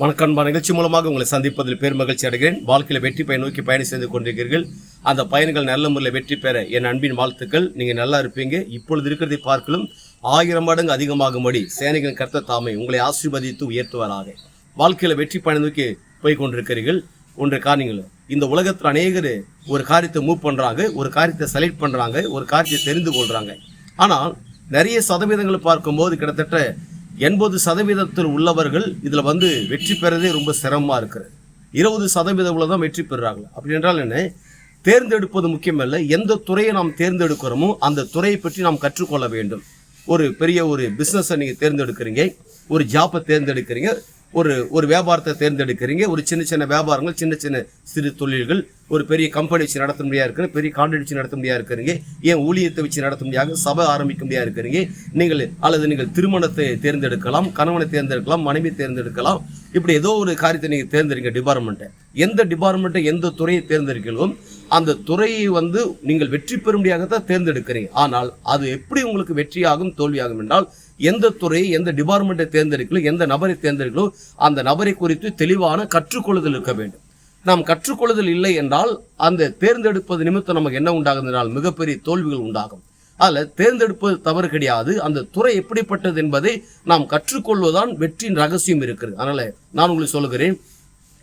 வணக்கம் நிகழ்ச்சி மூலமாக உங்களை சந்திப்பதில் பெரும் மகிழ்ச்சி அடைகிறேன். வாழ்க்கையில் வெற்றி பயன் நோக்கி பயணம் செய்து கொண்டிருக்கிறீர்கள். அந்த பயணங்கள் நல்ல முறையில் வெற்றி பெற என் அன்பின் வாழ்த்துக்கள். நீங்கள் நல்லா இருப்பீங்க. இப்பொழுது இருக்கிறதை பார்க்கலும் ஆயிரம் மடங்கு அதிகமாகும்படி சேனைகளின் கர்த்த தாமை உங்களை ஆசீர்வதித்து உயர்த்துவாராக. வாழ்க்கையில் வெற்றி பயணம் நோக்கி போய் கொண்டிருக்கிறீர்கள். ஒன்று காரியங்கள். இந்த உலகத்தில் அநேகர் ஒரு காரியத்தை மூவ் பண்ணுறாங்க ஒரு காரியத்தை செலக்ட் பண்ணுறாங்க ஒரு காரியத்தை தெரிந்து கொள்கிறாங்க ஆனால் நிறைய சதவீதங்களை பார்க்கும்போது கிட்டத்தட்ட எண்பது சதவீதத்தில் உள்ளவர்கள் இதில் வந்து வெற்றி பெறதே ரொம்ப சிரமமாக இருக்கிறது இருபது சதவீதம் உள்ள தான் வெற்றி பெறுறாங்க அப்படி என்றால் என்ன? தேர்ந்தெடுப்பது முக்கியமல்ல. எந்த துறையை நாம் தேர்ந்தெடுக்கிறோமோ அந்த துறையை பற்றி நாம் கற்றுக்கொள்ள வேண்டும். ஒரு பெரிய ஒரு பிஸ்னஸை நீங்கள் தேர்ந்தெடுக்கிறீங்க. ஒரு ஜாப்பை தேர்ந்தெடுக்கிறீங்க. ஒரு ஒரு வியாபாரத்தை தேர்ந்தெடுக்கிறீங்க. ஒரு சின்ன சின்ன வியாபாரங்கள் சின்ன சின்ன சிறு தொழில்கள் ஒரு பெரிய கம்பெனி வச்சு நடத்த முடியா இருக்கிற பெரிய கான்ட்ராக்ட் வச்சு நடத்த முடியா இருக்கிறீங்க. ஏன் ஊழியத்தை வச்சு நடத்த முடியாது? சபை ஆரம்பிக்க முடியா இருக்கிறீங்க? நீங்கள் அல்லது நீங்கள் திருமணத்தை தேர்ந்தெடுக்கலாம் கணவனை தேர்ந்தெடுக்கலாம் மனைவி தேர்ந்தெடுக்கலாம். இப்படி ஏதோ ஒரு காரியத்தை நீங்கள் தேர்ந்தெடுங்க டிபார்ட்மெண்ட்டை எந்த டிபார்ட்மெண்ட்டை எந்த துறையை தேர்ந்தெடுக்கிறீர்களோ அந்த துறையை வந்து நீங்கள் வெற்றி பெறும்படியாகத்தான் தேர்ந்தெடுக்கிறீங்க. ஆனால் அது எப்படி உங்களுக்கு வெற்றியாகும் தோல்வியாகும் என்றால் எந்த துறையை எந்த டிபார்ட்மெண்ட்டை தேர்ந்தெடுக்கலோ எந்த நபரை தேர்ந்தெடுக்கலோ அந்த நபரை குறித்து தெளிவான கற்றுக்கொள்ளுதல் இருக்க வேண்டும். நாம் கற்றுக்கொள்ளுதல் இல்லை என்றால் அந்த தேர்ந்தெடுப்பது நிமித்தம் நமக்கு என்ன உண்டாகும் என்றால் மிகப்பெரிய தோல்விகள் உண்டாகும். அதில் தேர்ந்தெடுப்பது தவறு கிடையாது. அந்த துறை எப்படிப்பட்டது என்பதை நாம் கற்றுக்கொள்வதுதான் வெற்றியின் ரகசியம் இருக்கிறது. அதனால் நான் உங்களுக்கு சொல்லுகிறேன்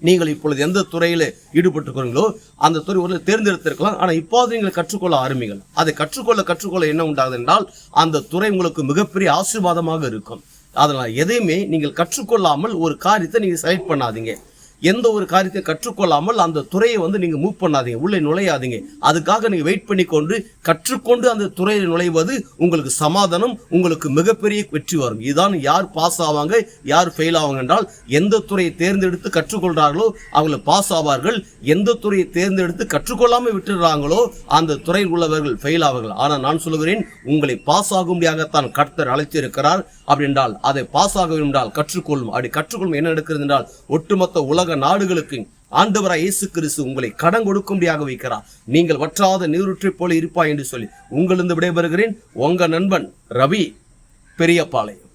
நீங்கள் இப்பொழுது எந்த துறையில் ஈடுபட்டுக்கிறீங்களோ அந்த துறை ஒரு தேர்ந்தெடுத்திருக்கலாம். ஆனால் இப்போது நீங்கள் கற்றுக்கொள்ள ஆரம்பிங்கள். அதை கற்றுக்கொள்ள கற்றுக்கொள்ள என்ன உண்டாகுது என்றால் அந்த துறை உங்களுக்கு மிகப்பெரிய ஆசீர்வாதமாக இருக்கும். அதனால் எதையுமே நீங்கள் கற்றுக்கொள்ளாமல் ஒரு காரியத்தை நீங்கள் செலக்ட் பண்ணாதீங்க. எந்த ஒரு காரியத்தை கற்றுக்கொள்ளாமல் அந்த துறையை வந்து நீங்கள் மூவ் பண்ணாதீங்க. உள்ளே நுழையாதீங்க. அதுக்காக நீங்கள் வெயிட் பண்ணி கொண்டு கற்றுக்கொண்டு அந்த துறையில் நுழைவது உங்களுக்கு சமாதானம் உங்களுக்கு மிகப்பெரிய வெற்றி வரும். இதுதான் யார் பாஸ் ஆவாங்க யார் ஃபெயில் ஆவாங்க என்றால் எந்த துறையை தேர்ந்தெடுத்து கற்றுக்கொள்கிறார்களோ அவங்களை பாஸ் ஆவார்கள். எந்த துறையை தேர்ந்தெடுத்து கற்றுக்கொள்ளாமல் விட்டுறாங்களோ அந்த துறையில் உள்ளவர்கள் ஃபெயில் ஆவார்கள். ஆனால் நான் சொல்லுகிறேன் உங்களை பாஸ் ஆகும்படியாகத்தான் கர்த்தர் அழைத்திருக்கிறார். அப்படி என்றால் அதை பாஸ் ஆக வேண்டும் என்றால் கற்றுக்கொள்ளும். அப்படி கற்றுக்கொள்ளும் என்ன நடக்கிறது என்றால் ஒட்டுமொத்த உலக நாடுகளுக்கு ஆண்டவராய் இயேசு கிறிஸ்து உங்களை கடன் கொடுக்கும்படியாக வைக்கிறார். நீங்கள் வற்றாத நீருற்றி போல இருப்பாய் என்று சொல்லி உங்களிருந்து விடைபெறுகிறேன். உங்க நண்பன் ரவி பெரியபாளையம்